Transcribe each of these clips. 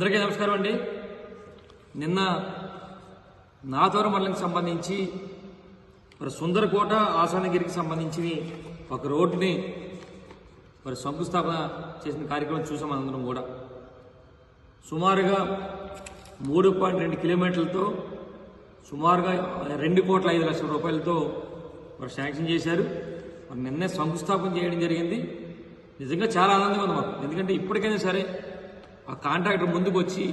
అందరికీ నమస్కారం అండి. నిన్న నాతోర మండలంకి సంబంధించి మరి సుందరకోట ఆసానగిరికి సంబంధించి ఒక రోడ్డుని మరి శంకుస్థాపన చేసిన కార్యక్రమం చూసాం అందరం కూడా. సుమారుగా మూడు పాయింట్ రెండు కిలోమీటర్లతో సుమారుగా రెండు కోట్ల ఐదు లక్షల రూపాయలతో మరి శాంక్షన్ చేశారు. మరి నిన్నే శంకుస్థాపన చేయడం జరిగింది. నిజంగా చాలా ఆనందంగా ఉంది మాకు. ఎందుకంటే ఇప్పటికైనా సరే ఆ కాంట్రాక్టర్ ముందుకు వచ్చి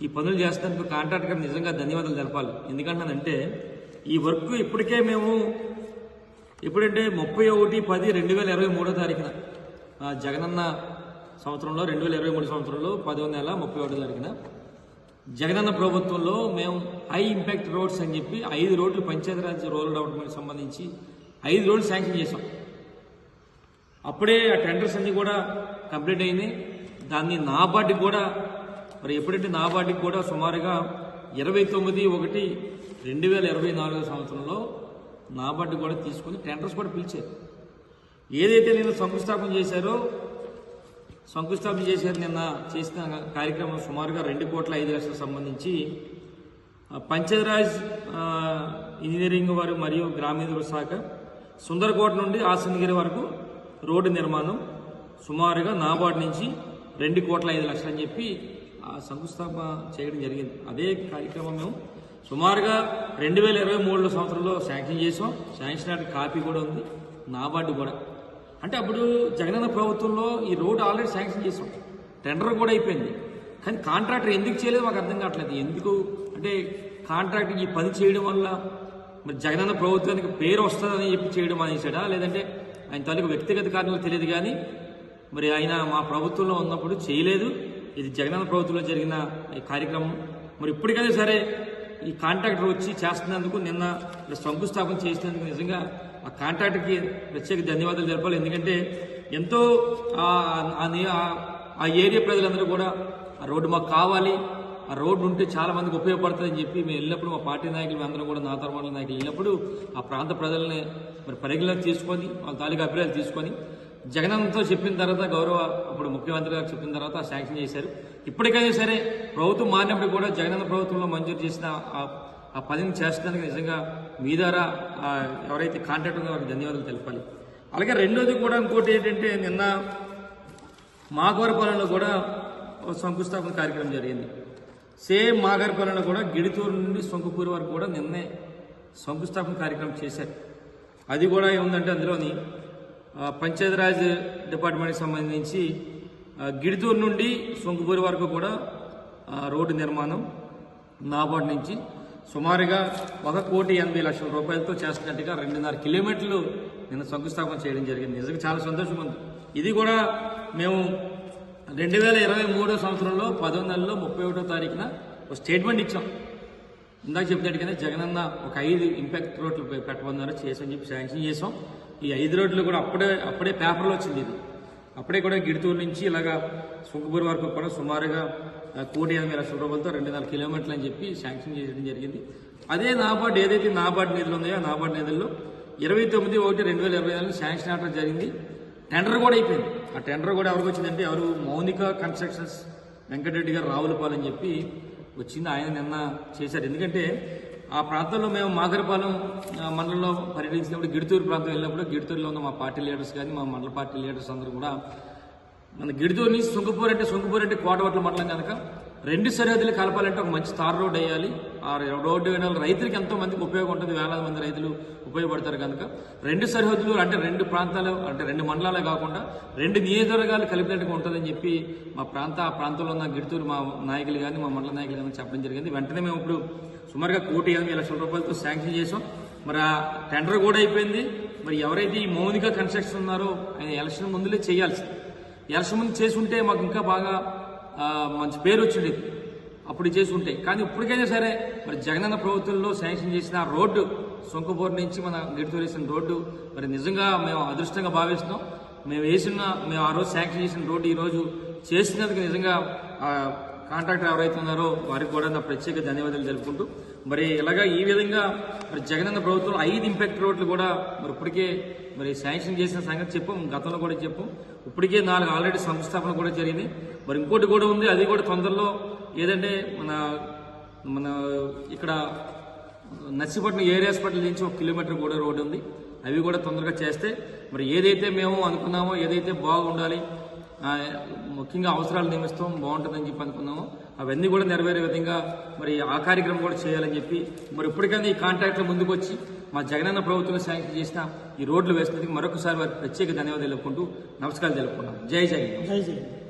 ఈ పనులు చేస్తానికి కాంట్రాక్టర్ నిజంగా ధన్యవాదాలు తెలపాలి. ఎందుకంటానంటే ఈ వర్క్ ఇప్పటికే మేము ఎప్పుడంటే ముప్పై ఒకటి పది రెండు వేల ఇరవై మూడో తారీఖున ఆ, జగనన్న సంవత్సరంలో రెండు వేల ఇరవై మూడు సంవత్సరంలో పదో నెల ముప్పై ఒకటో తారీఖున జగనన్న ప్రభుత్వంలో మేము హై ఇంపాక్ట్ రోడ్స్ అని చెప్పి ఐదు రోడ్లు పంచాయతీరాజ్ రోల్ డెవలప్మెంట్ సంబంధించి ఐదు రోడ్లు శాంక్షన్ చేశాం. అప్పుడే ఆ టెండర్స్ అన్నీ కూడా కంప్లీట్ అయినాయి. దాన్ని నాబార్డుకి కూడా మరి ఎప్పుడంటే నాబార్డుకి కూడా సుమారుగా ఇరవై తొమ్మిది ఒకటి రెండు వేల ఇరవై నాలుగో సంవత్సరంలో నాబార్డు కూడా తీసుకుని టెండర్స్ కూడా పిలిచారు. ఏదైతే నేను శంకుస్థాపన చేశారో శంకుస్థాపన చేశారు నిన్న చేసిన కార్యక్రమం సుమారుగా రెండు కోట్ల ఐదు లక్షలకు సంబంధించి పంచాయతీరాజ్ ఇంజనీరింగ్ వారు మరియు గ్రామీణ శాఖ సుందరకోట నుండి ఆసనగిరి వరకు రోడ్డు నిర్మాణం సుమారుగా నాబార్డు నుంచి రెండు కోట్ల ఐదు లక్షలు అని చెప్పి ఆ శంకుస్థాపన చేయడం జరిగింది. అదే కార్యక్రమం మేము సుమారుగా రెండు వేల ఇరవై మూడు సంవత్సరంలో శాంక్షన్ చేసాం శాంక్షన్ ఆర్డర్ కాపీ కూడా ఉంది. నాబార్డు కూడా. అంటే అప్పుడు జగనన్న ప్రభుత్వంలో ఈ రోడ్ ఆల్రెడీ శాంక్షన్ చేసాం టెండర్ కూడా అయిపోయింది. కానీ కాంట్రాక్టర్ ఎందుకు చేయలేదు మాకు అర్థం కావట్లేదు. ఎందుకు? అంటే కాంట్రాక్టర్ ఈ పని చేయడం వల్ల మరి జగనన్న ప్రభుత్వానికి పేరు వస్తుందని చెప్పి చేయడం అనేసాడా? లేదంటే ఆయన తాలూకు వ్యక్తిగత కారణాలు తెలియదు కానీ మరి ఆయన మా ప్రభుత్వంలో ఉన్నప్పుడు చేయలేదు. ఇది జగనన్న ప్రభుత్వంలో జరిగిన ఈ కార్యక్రమం. మరి ఇప్పటికైనా సరే ఈ కాంట్రాక్టర్ వచ్చి చేస్తున్నందుకు నిన్న శంకుస్థాపన చేసినందుకు నిజంగా ఆ కాంట్రాక్టర్కి ప్రత్యేక ధన్యవాదాలు తెలపాలి ఎందుకంటే ఎంతో ఆ- ఏరియా ప్రజలందరూ కూడా ఆ రోడ్డు మాకు కావాలి. ఆ రోడ్డు ఉంటే చాలా మందికి ఉపయోగపడుతుందని చెప్పి మేము వెళ్ళినప్పుడు మా పార్టీ నాయకులు అందరం కూడా నా తరమండల నాయకులు వెళ్ళినప్పుడు ఆ ప్రాంత ప్రజల్ని మరి పరిగణలోకి తీసుకొని వాళ్ళ తాలూకా అభిప్రాయాలు తీసుకొని జగనన్నతో చెప్పిన తర్వాత గౌరవ అప్పుడు ముఖ్యమంత్రి గారు చెప్పిన తర్వాత శాంక్షన్ చేశారు. ఇప్పటికైనా సరే ప్రభుత్వం మారినప్పుడు కూడా జగనన్న ప్రభుత్వంలో మంజూరు చేసిన ఆ- ఆ పనిని చేస్తానికి నిజంగా మీ ద్వారా ఎవరైతే కాంట్రాక్ట్ ఉందో వారికి ధన్యవాదాలు తెలపాలి అలాగే రెండోది కూడా ఇంకోటి ఏంటంటే నిన్న మాగవరపాలెంలో కూడా ఒక శంకుస్థాపన కార్యక్రమం జరిగింది. సేమ్ మాగారపాలెంలో కూడా గిడితూరు నుండి శంకుపూరి వరకు కూడా నిన్నే శంకుస్థాపన కార్యక్రమం చేశారు. అది కూడా ఏముందంటే అందులోని పంచాయతీరాజ్ డిపార్ట్మెంట్కి సంబంధించి ఆ, గిడితూరు నుండి సొంకుపూరి వరకు కూడా రోడ్డు నిర్మాణం నాబార్డు నుంచి సుమారుగా ఒక కోటి ఎనభై లక్షల రూపాయలతో చేస్తున్నట్టుగా రెండున్నర కిలోమీటర్లు నిన్న శంకుస్థాపన చేయడం జరిగింది. నిజంగా చాలా సంతోషం ఉంది. ఇది కూడా మేము రెండు వేల ఇరవై మూడో సంవత్సరంలో పదో నెలలో ముప్పై ఒకటో తారీఖున ఒక స్టేట్మెంట్ ఇచ్చాం. ఇందాక చెప్పినట్టుగానే జగనన్న ఒక ఐదు ఇంపాక్ట్ రోడ్లు పె- పెట్టమన్నారు చేసని చెప్పి శాంక్షన్ చేసాం ఈ ఐదు రోడ్లు కూడా అప్పుడే అప్పుడే పేపర్లో వచ్చింది ఇది. అప్పుడే కూడా గిడితూరు నుంచి ఇలాగా సుంకపూర్ వరకు కూడా సుమారుగా కోటి ఎనభై లక్షల రూపాయలతో రెండు నాలుగు కిలోమీటర్లు అని చెప్పి శాంక్షన్ చేయడం జరిగింది. అదే నాబార్డు ఏదైతే నాబార్డు నిధులు ఉన్నాయో ఆ నాబార్డు నిధుల్లో ఇరవై తొమ్మిది ఒకటి రెండు వేల ఇరవై నాలుగు శాంక్షన్ ఆర్డర్ జరిగింది. టెండర్ కూడా అయిపోయింది. ఆ టెండర్ కూడా ఎవరికి వచ్చిందంటే ఎవరు మౌనిక కన్స్ట్రక్షన్స్ వెంకటరెడ్డి గారు రావులపాలెం చెప్పి వచ్చింది. ఆయన నిన్న చేశారు. ఎందుకంటే ఆ ప్రాంతంలో మేము మాగరపాలెం మండలంలో పర్యటించినప్పుడు గిడితూరు ప్రాంతం వెళ్ళినప్పుడు గిడితూరులో ఉన్న మా పార్టీ లీడర్స్ కానీ మా మండల పార్టీ లీడర్స్ అందరూ కూడా మన గిడితూరు నుంచి సుంగపూర్ అంటే సుంగపూర్ అంటే కోటవట్ల మండలం కనుక రెండు సరిహద్దులు కలపాలంటే ఒక మంచి తార్ రోడ్ వేయాలి. ఆ రోడ్డు వేయడం వల్ల రైతులకి ఎంతో మందికి ఉపయోగం ఉంటుంది. వేలాది మంది రైతులు ఉపయోగపడతారు కనుక. రెండు సరిహద్దులు అంటే రెండు ప్రాంతాలు అంటే రెండు మండలాలే కాకుండా రెండు నియోజకవర్గాలు కలిపినట్టుగా ఉంటుందని చెప్పి మా ప్రాంత ఆ ప్రాంతంలో ఉన్న గిడుతూరు మా నాయకులు కానీ మా మండల నాయకులు కానీ చెప్పడం జరిగింది. వెంటనే మేము ఇప్పుడు సుమారుగా కోటి ఎనిమిది లక్షల రూపాయలతో శాంక్షన్ చేసాం మరి ఆ టెండర్ కూడా అయిపోయింది. మరి ఎవరైతే ఈ మౌనిక కన్స్ట్రక్షన్ ఉన్నారో ఆయన ఎలక్షన్ ముందులే చేయాల్సింది. ఎలక్షన్ ముందు చేసి ఉంటే మాకు ఇంకా బాగా మంచి పేరు వచ్చింది అప్పుడు చేసి ఉంటే. కానీ ఇప్పటికైనా సరే మరి జగనన్న ప్రభుత్వంలో శాంక్షన్ చేసిన ఆ రోడ్డు సొంకపూర్ నుంచి మన గిడితో వేసిన రోడ్డు మరి నిజంగా మేము అదృష్టంగా భావిస్తున్నాం. మేము వేసిన మేము ఆ రోజు శాంక్షన్ చేసిన రోడ్డు ఈరోజు చేసినందుకు నిజంగా కాంట్రాక్టర్ ఎవరైతే ఉన్నారో వారికి కూడా నా ప్రత్యేక ధన్యవాదాలు తెలుపుకుంటూ. మరి ఇలాగా ఈ విధంగా మరి జగనన్న ప్రభుత్వం ఐదు ఇంపాక్ట్ రోడ్లు కూడా మరి ఇప్పటికే మరి శాంక్షన్ చేసిన సంగతి చెప్పాం గతంలో కూడా చెప్పాం. ఇప్పటికే నాలుగు ఆల్రెడీ సంస్థాపన కూడా జరిగింది. మరి ఇంకోటి కూడా ఉంది అది కూడా తొందరలో ఏదంటే మన మన ఇక్కడ నచ్చిపట్నం ఏరియా హాస్పిటల్ నుంచి ఒక కిలోమీటర్ కూడా రోడ్డు ఉంది. అవి కూడా తొందరగా చేస్తే మరి ఏదైతే మేము అనుకున్నామో ఏదైతే బాగుండాలి ముఖ్యంగా అవసరాలు నిమిత్తం బాగుంటుందని చెప్పి అనుకున్నామో అవన్నీ కూడా నెరవేరే విధంగా మరి ఆ కార్యక్రమం కూడా చేయాలని చెప్పి మరి ఇప్పటికైనా ఈ కాంట్రాక్ట్లో ముందుకు వచ్చి మా జగనన్న ప్రభుత్వం శాంక్షన్ చేసిన ఈ రోడ్లు వేసినందుకు మరొకసారి వారికి ప్రత్యేక ధన్యవాదాలు తెలుపుకుంటూ నమస్కారాలు తెలుపుకున్నాం జై జగన్ జై జగన్